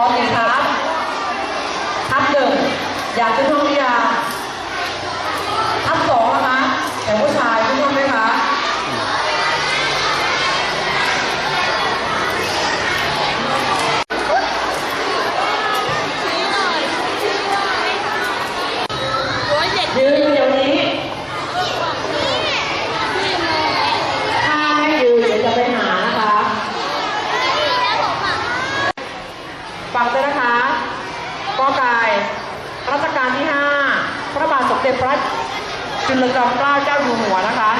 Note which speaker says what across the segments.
Speaker 1: อหนึ่ครับ ทับหนึ่งอยากขึ้นห้องหรือยังทับสองนะคะแต่ผู้ชายขึ้นห้องไหมคะ
Speaker 2: ร้อยเจ็ด
Speaker 1: ยืนอยู่เดี๋ยวนี้ ถ้าไม่ยืนเดี๋ยวจะไปหานะคะ ฟัง ด้วยนะคะกอไก่รัชกาลที่ 5 พระบาทสมเด็จพระจุลจอมเกล้าเจ้าอยู่หัวนะคะ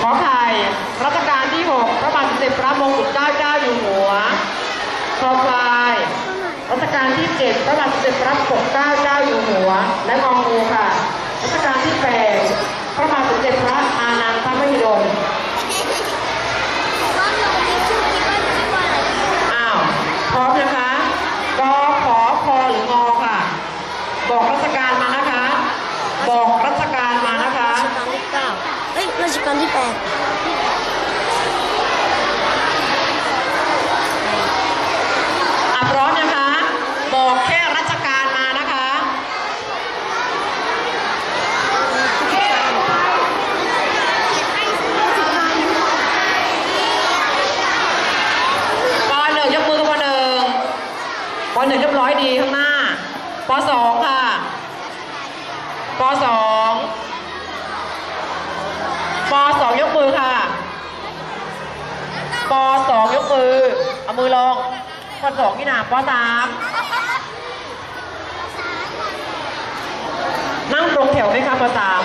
Speaker 1: ขอไข่รัชกาลที่ 6 พระบาทสมเด็จพระมงกุฎเกล้าเจ้าอยู่หัวคอควายรัชกาลที่ 7 พระบาทสมเด็จพระปกเกล้าเจ้าอยู่หัว และงองูค่ะ รัชกาลที่ 8 พระบาทสมเด็จพระอานันทมหิดล อ้าว พร้อมนะคะกอขอคอหรืองอค่ะ บอกราชการมานะคะ บอกราชการมานะคะ
Speaker 2: รัชกาลที่เก้า เอ้ยรัชกาลที่แปด
Speaker 1: อะพร้อมนะคะ บอกแค่ราชการมานะคะ ปหนึ่งยกมือกับปหนึ่งปหนึ่งเรียบร้อยดีข้างหน้าปสองค่ะปสองปสองยกมือค่ะ ปสองยกมือ เอามือลงปสองที่หนาปสามนั่งตรงแถวไหมคะปสาม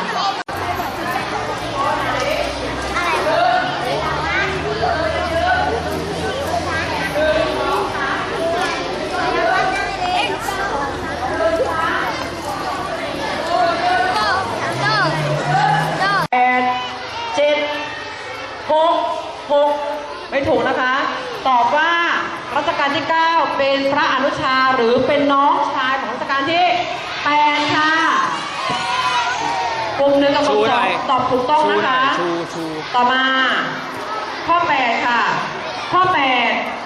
Speaker 1: แปดเจ็ดหกหกไม่ถูกนะคะ ตอบว่ารัช กาลที่ 9 เป็นพระอนุชาหรือเป็นน้องชายของรัชกาลที่8ค่ะกลุ่มหนึ่งกับกลุ่ม
Speaker 3: ชู
Speaker 1: ส
Speaker 3: หน่
Speaker 1: อ
Speaker 3: องย
Speaker 1: ตอบถูกต้อง
Speaker 3: ชู
Speaker 1: นะ
Speaker 3: หน่อ
Speaker 1: คะ
Speaker 3: ยชูชู
Speaker 1: ต่อมา ข้อ 8 ค่ะ ข้อ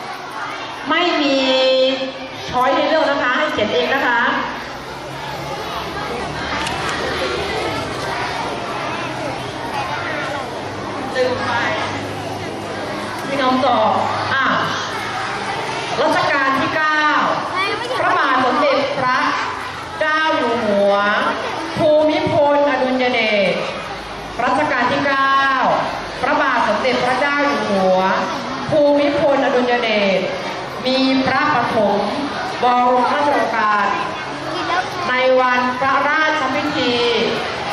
Speaker 1: 8 ไม่มีช้อยให้เลือกนะคะ ให้เขียนเองนะคะหนึ่งไปพี่น้องตอบอะรัชกาลที่ 9 พระบาทสมเด็จพระเจ้าอยู่หัว ภูมิพลอดุลยเดชรัชกาลที่ 9 พระบาทสมเด็จพระเจ้าอยู่หัว ภูมิพลอดุลยเดชมีพระปฐมบรมราชโองการ ในวันพระราชพิธี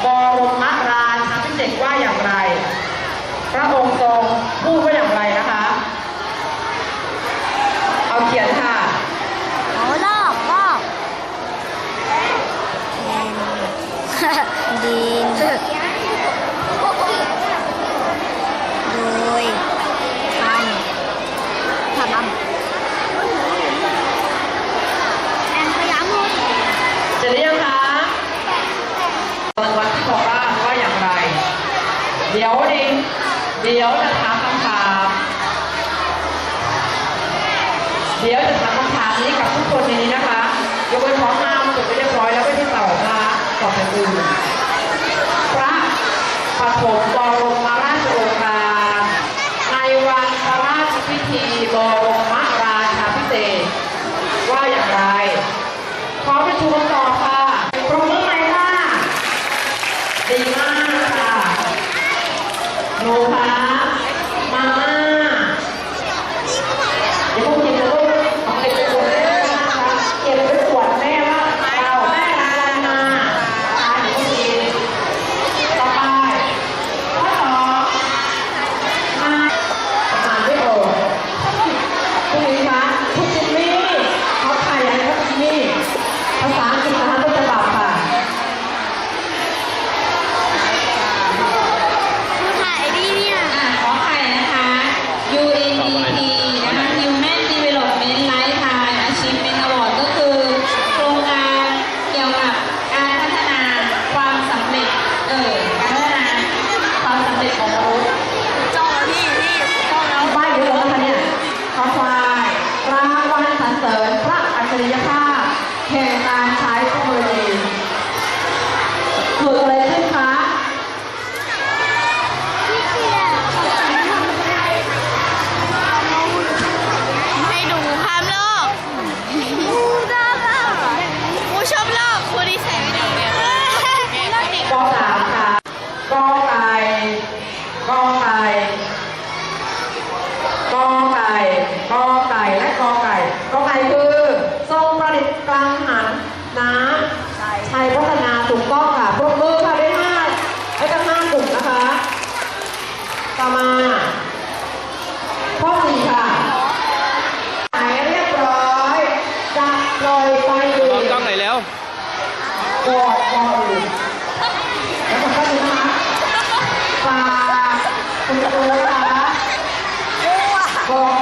Speaker 1: บรมราชาพิเศษกว่าอย่างไร พระองค์ทรงพูดว่าอย่างไรนะคะ เอาเขียนค่ะ
Speaker 2: เอาลอกลอกดินโดยทำทำทำแอนพยายามพูด
Speaker 1: เสร็จหรือยังคะรางวัลที่บอกว่าว่าอย่างไร เดี๋ยวดิ เดี๋ยวจะถามคำถาม เดี๋ยวจะถามคำถามนี้กับทุกคนในนี้นะคะยกเว้นพร้อมหน้าจดไปเรียบร้อยแล้วไม่ได้ตอบนะคะตอบเป็นอื่นพระปฐมบรมราชโองการในวันพระราชพิธีบรมราชาพิเศษว่าอย่างไรขอป็นชูคำตอค่ะปรบมือไหมค่ะดีมาก หนูคะมาม่า น้ำชัยพัฒนาถูกต้องค่ะปรบมือค่ะได้ห้าได้ตั้งห้ากลุ่มนะคะ ต่อมาข้อสี่ค่ะหายเรียบร้อยจะลอยไปดูกล้องไหนแล้วกอดกอดอยู่แล้วก็ดูนะปลาคุ
Speaker 2: ณครูนะ
Speaker 4: คะ
Speaker 1: กอด